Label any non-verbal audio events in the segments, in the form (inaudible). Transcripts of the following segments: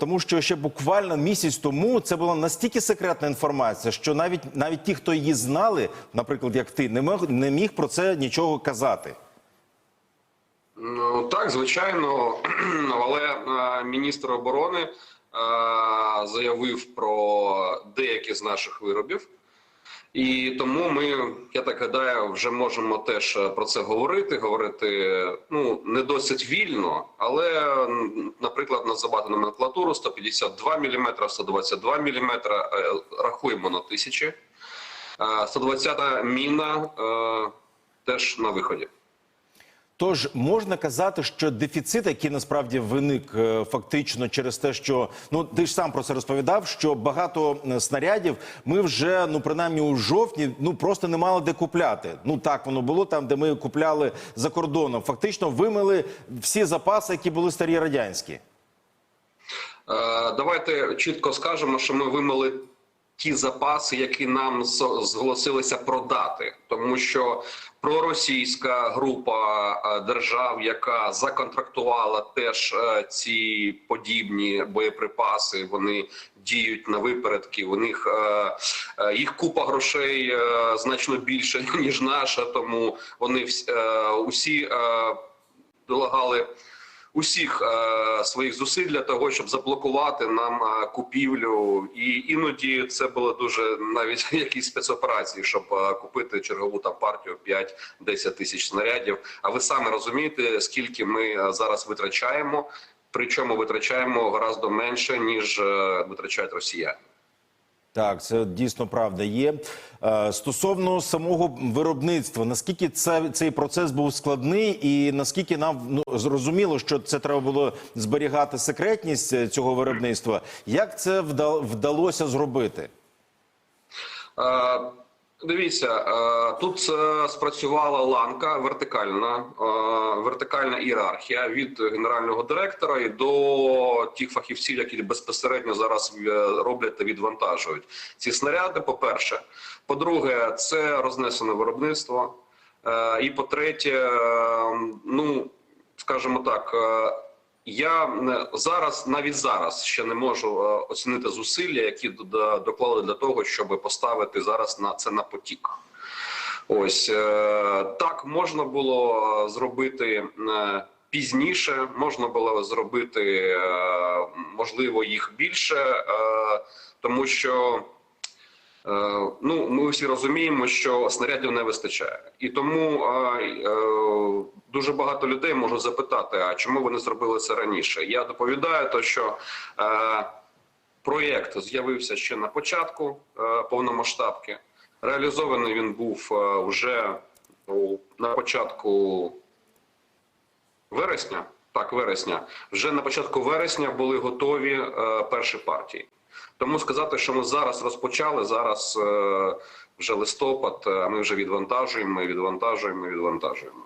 Тому що ще буквально місяць тому це була настільки секретна інформація, що навіть навіть ті, хто її знали, наприклад, як ти, не мог не міг про це нічого казати. Ну так, звичайно, (clears throat) але е, міністр оборони е, заявив про деякі з наших виробів. І тому ми, я так гадаю, вже можемо теж е, про це говорити. Говорити ну не досить вільно, але, наприклад, називати номенклатуру 152 мм, 122 мм, рахуємо на тисячі. Е, 120 міна е, теж на виході. Тож можна казати, що дефіцит, який насправді виник е, фактично через те, що ну ти ж сам про це розповідав, що багато е, снарядів ми вже ну принаймні у жовтні ну просто не мали де купляти. Ну так воно було там, де ми купляли за кордоном. Фактично вимили всі запаси, які були старі радянські. Е, Давайте чітко скажемо, що ми вимили ті запаси, які нам зголосилися продати, тому що проросійська група держав, яка законтрактувала теж е, ці подібні боєприпаси, вони діють на випередки. У них е, е, їх купа грошей значно більше (laughs) ніж наша, тому вони вс- е, усі долагали усіх е, своїх зусиль для того, щоб заблокувати нам е, купівлю, і іноді це було дуже навіть (laughs) якісь спецоперації, щоб е, купити чергову там партію 5-10 тисяч снарядів. А ви самі розумієте, скільки ми е, зараз витрачаємо, причому витрачаємо гораздо менше ніж е, витрачають росіяни. Так, це дійсно правда є. Е, Стосовно самого виробництва, наскільки це, цей процес був складний, і наскільки нам ну, зрозуміло, що це треба було зберігати секретність е, цього виробництва, як це вда- вдалося зробити? Е, Дивіться, е, тут е, спрацювала ланка вертикальна, е, вертикальна ієрархія від генерального директора і до тих фахівців, які безпосередньо зараз роблять та відвантажують ці снаряди. По перше, по-друге, це рознесене виробництво. І по-третє, е, ну скажімо так. Я зараз, навіть зараз, ще не можу е, оцінити зусилля, які доклали для того, щоб поставити зараз на це на потік. Ось е, так можна було е, зробити пізніше, можна було зробити можливо їх більше, тому що. Е, Ну, ми всі розуміємо, що снарядів не вистачає, і тому е, дуже багато людей можуть запитати: а чому ви не зробили це раніше? Я доповідаю, то що е, проєкт з'явився ще на початку повномасштабки. Реалізований він був вже на початку вересня. Так, вересня. Вже на початку вересня були готові е, перші партії. Тому сказати, що ми зараз розпочали, зараз е, вже листопад, а ми вже відвантажуємо, відвантажуємо, відвантажуємо.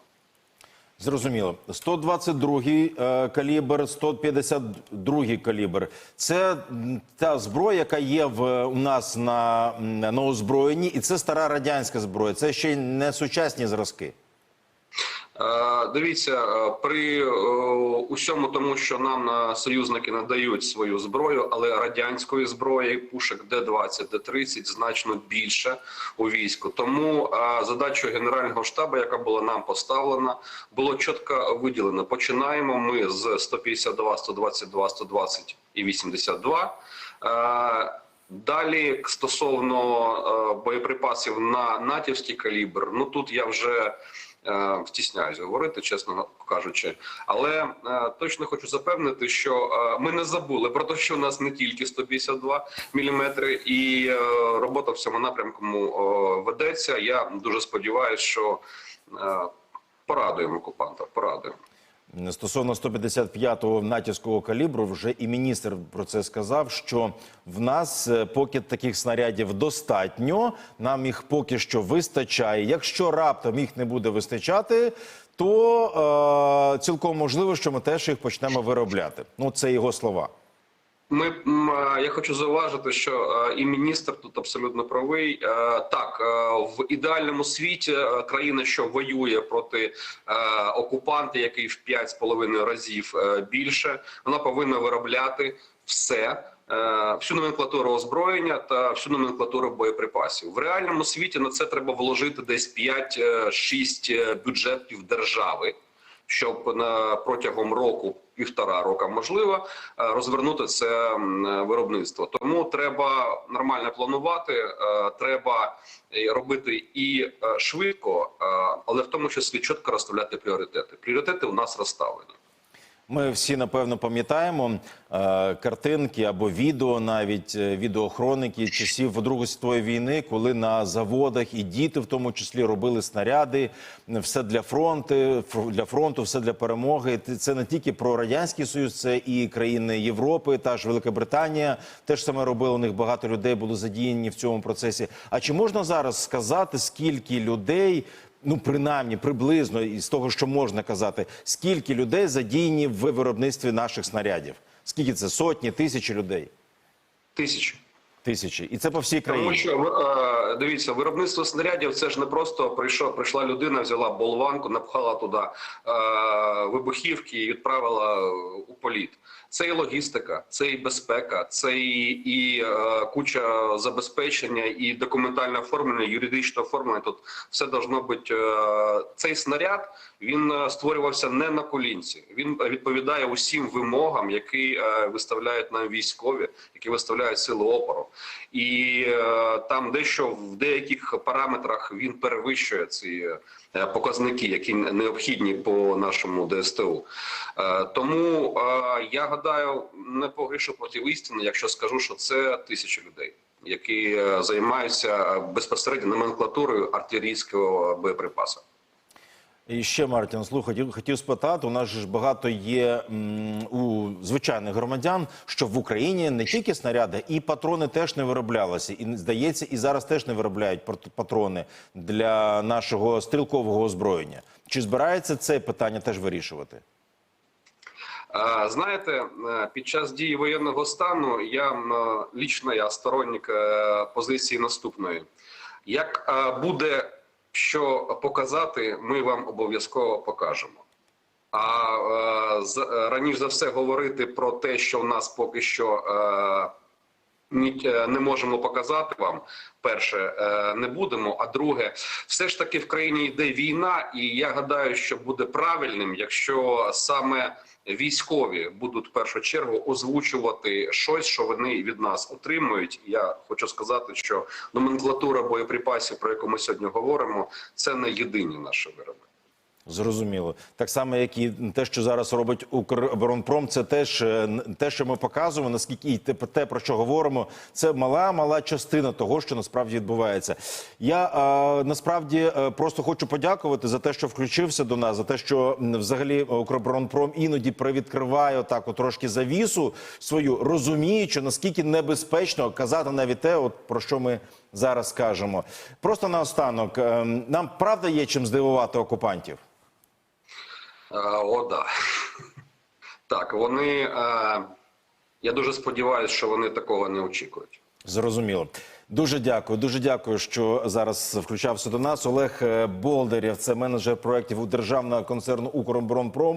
Зрозуміло. 122-й е, калібр, 152-й калібр. Це та зброя, яка є в у нас на, на озброєнні, і це стара радянська зброя. Це ще й не сучасні зразки. Е, Дивіться, е, при е, усьому тому, що нам е, союзники надають свою зброю, але радянської зброї, пушек Д-20, Д-30 значно більше у війську. Тому задачою Генерального штабу, яка була нам поставлена, було чітко виділено. Починаємо ми з 152, 122, 120 і 82. Е, Далі стосовно боєприпасів на натівський калібр, ну тут я вже е, стісняюсь говорити, чесно кажучи. Але е, точно хочу запевнити, що е, ми не забули про те, що у нас не тільки 152 мм, і робота в цьому напрямку ведеться. Я дуже сподіваюся, що порадуємо окупанта, порадуємо. Стосовно 155-го натівського калібру, вже і міністр про це сказав, що в нас е, поки таких снарядів достатньо, нам їх поки що вистачає. Якщо раптом їх не буде вистачати, то е, цілком можливо, що ми теж їх почнемо виробляти. Ну, це його слова. Ми е, я хочу зауважити, що е, і міністр тут абсолютно правий. Е, Так, в ідеальному світі країна, що воює проти окупанта, який в 5,5 разів більше, вона повинна виробляти все. Всю номенклатуру озброєння та всю номенклатуру боєприпасів в реальному світі на це треба вложити десь 5-6 бюджетів держави, щоб на протягом року, півтора року, можливо, е, розвернути це виробництво. Тому треба нормально планувати, е, треба робити і е, швидко, але в тому числі чітко розставляти пріоритети. Пріоритети у нас розставлені. Ми всі напевно пам'ятаємо е, картинки або відео, навіть е, відеохроники часів Другої світової війни, коли на заводах і діти, в тому числі, робили снаряди, все для фронту, для фронту, все для перемоги. Це не тільки про радянський союз, це і країни Європи, та ж Велика Британія. Теж саме робили. У них багато людей було задіяні в цьому процесі. А чи можна зараз сказати, скільки людей? Ну, принаймні, приблизно із того, що можна казати, скільки людей задіяні в виробництві наших снарядів? Скільки це сотні, тисячі людей? Тисячі. Тисячі, і це по всій Тому країні. що е, дивіться, виробництво снарядів це ж не просто прийшов, прийшла людина, взяла болванку, напхала туди е, вибухівки і відправила у політ. Це і логістика, це і безпека, це і, і е, куча забезпечення, і документальне оформлення, юридичне оформлення. Тут все должно бути. Е, цей снаряд він е, створювався не на колінці. Він відповідає усім вимогам, які е, виставляють нам військові, які виставляють сили опору. І е, там дещо в деяких параметрах він перевищує ці е, показники, які необхідні по нашому ДСТУ. Е, тому е, я гадаю, не погрішу проти істини, якщо скажу, що це тисячі людей, які займаються безпосередньо номенклатурою артилерійського боєприпасу. І ще Мартін, слухай, хотів- спитати. У нас ж багато є у звичайних громадян, що в Україні не тільки снаряди, і патрони теж не вироблялися. І здається, і зараз теж не виробляють пат- патрони для нашого стрілкового озброєння. Чи збирається це питання теж вирішувати? Е, Знаєте, е, під час дії воєнного стану я е, лічно я сторонник позиції наступної: як буде що показати, ми вам обов'язково покажемо. А е, е, раніше за все говорити про те, що в нас поки що е, не можемо показати вам. Перше, е, не будемо. А друге, все ж таки в країні йде війна, і я гадаю, що буде правильним, якщо саме військові будуть в першу чергу озвучувати щось, що вони від нас отримують. Я хочу сказати, що номенклатура боєприпасів, про яку ми сьогодні говоримо, це не єдині наші вироби. Зрозуміло. Так само, як і те, що зараз робить Укроборонпром, це теж те, що ми показуємо, наскільки і те, про що говоримо, це мала мала частина того, що насправді відбувається. Я е, насправді просто хочу подякувати за те, що включився до нас, за те, що взагалі Укроборонпром іноді привідкриває так от трошки завісу свою, розуміючи наскільки небезпечно казати навіть те, от про що ми зараз кажемо. Просто наостанок, е, нам правда є чим здивувати окупантів. Е, О, да. Так, вони. е, Я дуже сподіваюся, що вони такого не очікують. Зрозуміло. Дуже дякую. Дуже дякую, що зараз включався до нас. Олег Болдерів, це менеджер проєктів у державного концерну Укроборонпром.